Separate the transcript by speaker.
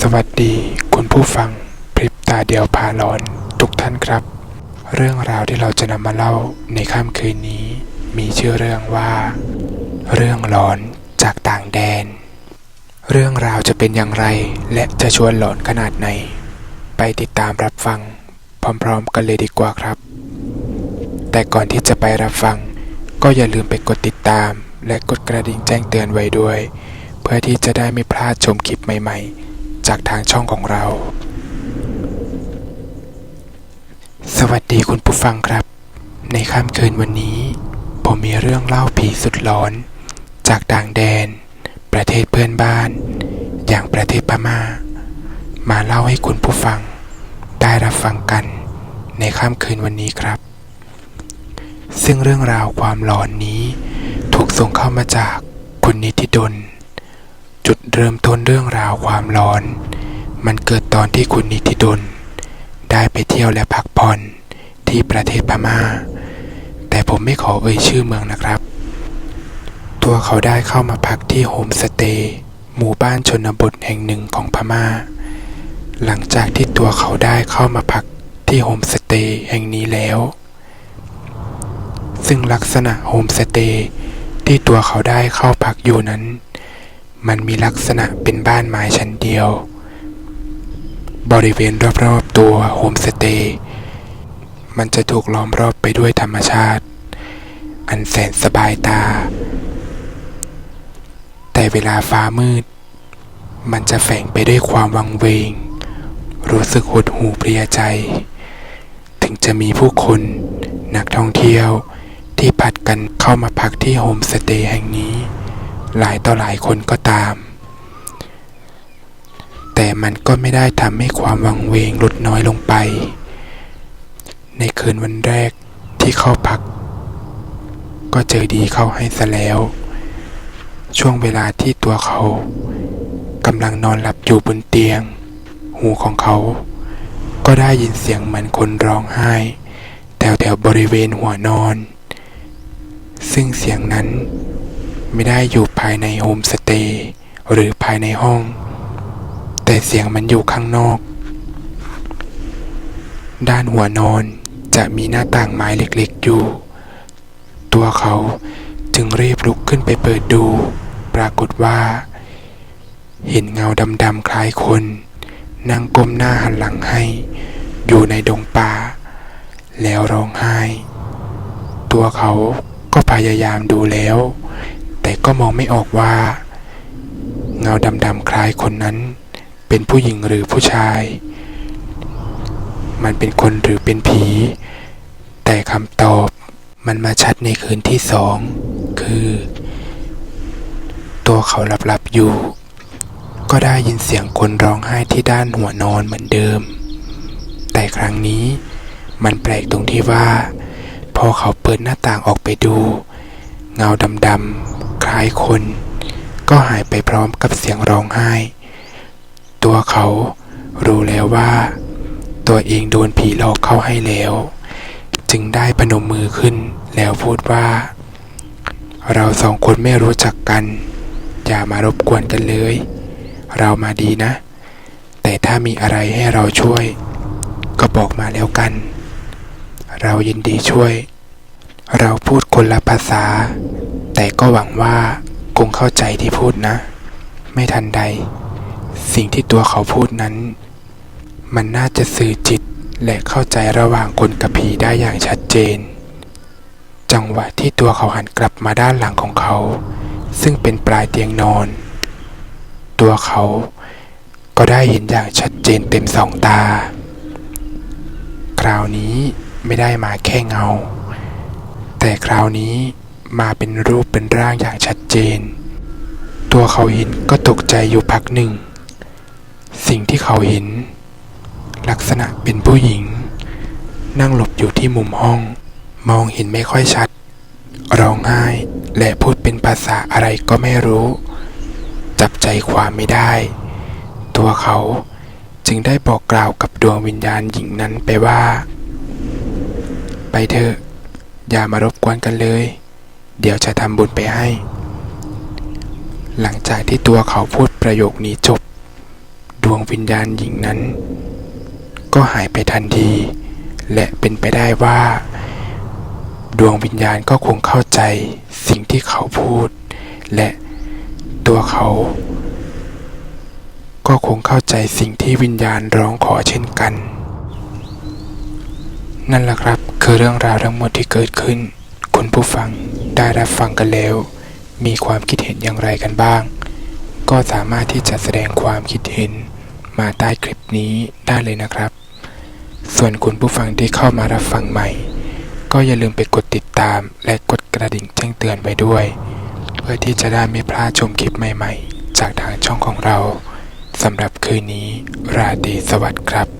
Speaker 1: สวัสดีคุณผู้ฟังพริบตาเดียวพาหลอนทุกท่านครับ เรื่องราวที่เราจะนำมาเล่าในค่ำคืนนี้ มีชื่อเรื่องว่า เรื่องหลอนจากต่างแดน เรื่องราวจะเป็นอย่างไรและจะชวนหลอนขนาดไหน ไปติดตามรับฟัง พร้อมๆกันเลยดีกว่าครับ แต่ก่อนที่จะไปรับฟัง ก็อย่าลืมไปกดติดตาม และกดกระดิ่งแจ้งเตือนไว้ด้วย เพื่อที่จะได้ไม่พลาดชมคลิปใหม่ ๆ จากทางช่องของเรา สวัสดีคุณผู้ฟังครับ ในค่ำคืนวันนี้ ผมมีเรื่องเล่าผีสุดหลอน จากต่างแดน ประเทศเพื่อนบ้าน อย่างประเทศพม่า มาเล่าให้คุณผู้ฟัง ได้รับฟังกัน ในค่ำคืนวันนี้ครับ ซึ่งเรื่องราวความหลอนนี้ ถูกส่งเข้ามาจากคุณนิติดล จุดเริ่มต้นเรื่องราวความร้อน มันเกิดตอนที่คุณนิติดล ได้ไปเที่ยวและพักผ่อนที่ประเทศพม่า แต่ผมไม่ขอเอ่ยชื่อเมืองนะครับ ตัวเขาได้เข้ามาพักที่โฮมสเตย์หมู่บ้านชนบทแห่งหนึ่งของพม่า หลังจากที่ตัวเขาได้เข้ามาพักที่โฮมสเตย์แห่งนี้แล้ว ซึ่งลักษณะโฮมสเตย์ที่ตัวเขาได้เข้าพักอยู่นั้น มันมีลักษณะเป็นบ้านไม้ชั้นเดียว บริเวณรอบๆตัวโฮมสเตย์มันจะถูกล้อมรอบไปด้วยธรรมชาติ อันแสนสบายตา แต่เวลาฟ้ามืด มันจะแฝงไปด้วยความวังเวง รู้สึกหดหูเพลียใจ ถึงจะมีผู้คนนักท่องเที่ยวที่ผัดกันเข้ามาพักที่โฮมสเตย์แห่งนี้ หลายต่อหลายคนก็ตาม แต่มันก็ไม่ได้ทำให้ความวังเวงลดน้อยลงไป ในคืนวันแรกที่เข้าพัก ก็เจอดีเข้าให้ซะแล้ว ช่วงเวลาที่ตัวเขากำลังนอนหลับอยู่บนเตียง หูของเขา ก็ได้ยินเสียงเหมือนคนร้องไห้แถวแถวบริเวณหัวนอน ซึ่งเสียงนั้น ไม่ได้อยู่ภายในโฮมสเตย์หรือภายในห้อง แต่เสียงมันอยู่ข้างนอก ด้านหัวนอนจะมีหน้าต่างไม้เล็กๆอยู่ ตัวเขาจึงรีบลุกขึ้นไปเปิดดู ปรากฏว่า เห็นเงาดำๆคล้ายคนนั่งก้มหน้าหันหลังให้ อยู่ในดงป่า แล้วร้องไห้ ตัวเขาก็พยายามดูแล้ว แต่ก็มองไม่ออกว่า เงาดำๆคล้ายคนนั้น เป็นผู้หญิงหรือผู้ชาย มันเป็นคนหรือเป็นผี แต่คำตอบมันมาชัดในคืนที่สอง คือ ตัวเขาหลับๆอยู่ ก็ได้ยินเสียงคนร้องไห้ที่ด้านหัวนอนเหมือนเดิม แต่ครั้งนี้มันแปลกตรงที่ว่า พอเขาเปิดหน้าต่างออกไปดู เงาดำๆ ล้ายคน ก็หายไปพร้อมกับเสียงร้องไห้ ตัวเขารู้แล้วว่า ตัวเองโดนผีหลอกเข้าให้แล้ว จึงได้พนมมือขึ้นแล้วพูดว่า เราสองคนไม่รู้จักกัน อย่ามารบกวนกันเลย เรามาดีนะ แต่ถ้ามีอะไรให้เราช่วย ก็บอกมาแล้วกัน เรายินดีช่วยเราพูดคนละภาษา แต่ก็หวังว่าคงเข้าใจที่พูดนะ ไม่ทันใด สิ่งที่ตัวเขาพูดนั้น มันน่าจะสื่อจิตและเข้าใจระหว่างคนกับผีได้อย่างชัดเจน จังหวะที่ตัวเขาหันกลับมาด้านหลังของเขา ซึ่งเป็นปลายเตียงนอน ตัวเขาก็ได้เห็นอย่างชัดเจนเต็มสองตา คราวนี้ไม่ได้มาแค่เงา แต่คราวนี้ มาเป็นรูปเป็นร่างอย่างชัดเจน ตัวเขาเห็นก็ตกใจอยู่พักหนึ่ง สิ่งที่เขาเห็น ลักษณะเป็นผู้หญิง นั่งหลบอยู่ที่มุมห้อง มองเห็นไม่ค่อยชัด ร้องไห้และพูดเป็นภาษาอะไรก็ไม่รู้ จับใจความไม่ได้ ตัวเขาจึงได้บอกกล่าวกับดวงวิญญาณหญิงนั้นไปว่า ไปเถอะอย่ามารบกวนกันเลย เดี๋ยวจะทำบุญไปให้ หลังจากที่ตัวเขาพูดประโยคนี้จบ ดวงวิญญาณหญิงนั้น ก็หายไปทันที และเป็นไปได้ว่า ดวงวิญญาณก็คงเข้าใจสิ่งที่เขาพูด และตัวเขา ก็คงเข้าใจสิ่งที่วิญญาณร้องขอเช่นกัน นั่นแหละครับคือเรื่องราวทั้งหมดที่เกิดขึ้น คุณผู้ฟังได้รับฟังกันแล้ว มีความคิดเห็นอย่างไรกันบ้าง ก็สามารถที่จะแสดงความคิดเห็นมาใต้คลิปนี้ได้เลยนะครับ ส่วนคุณผู้ฟังที่เข้ามารับฟังใหม่ ก็อย่าลืมไปกดติดตามและกดกระดิ่งแจ้งเตือนไว้ด้วย เพื่อที่จะได้ไม่พลาดชมคลิปใหม่ ๆ จากทางช่องของเราสำหรับคืนนี้ราตรีสวัสดิ์ครับ